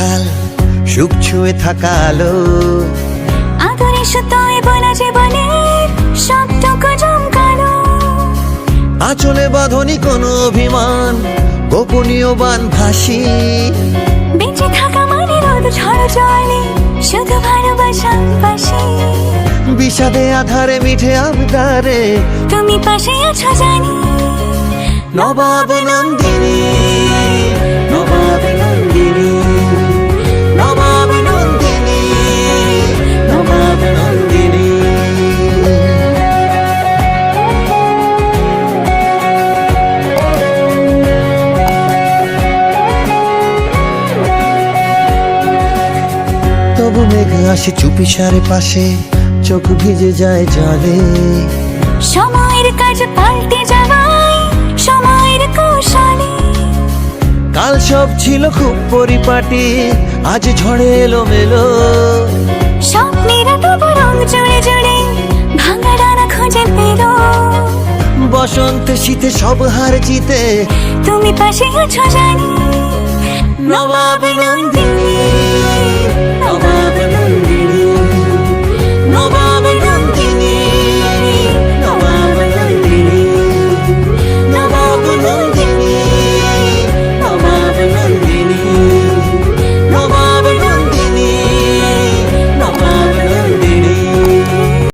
সকাল সুখ ছুঁয়ে থাকা আলো। আদরে সুতোয় বলা জীবনের সবটুকু জমকালো। আঁচলে বাঁধনি কোনো অভিমান গোপনীয় বান ভাসি। বেঁচে থাকা মানে রোদ ঝড় জলে শুধু ভালোবাসা পাশে। বিষাদে আধারে মিঠে আবদারে। তুমি পাশে আছো জানি। নবাব নন্দিনী। মেঘ আসে চুপি সারে পাশে চোখ ভিজে যায় জলে। সময়ের কাজ পাল্টে যাওয়ায় সময়ের কৌশলে। কাল সব ছিল খুব পরিপাটি আজ ঝড়ে এলো মেলো স্বপ্নেরা তবু রং জুড়ে জুড়ে ভাঙা ডানা খুঁজে পেল। বসন্তে শীতে সব হার জিতে। তুমি পাশে আছো জানি নবাব নন্দিনী নবাব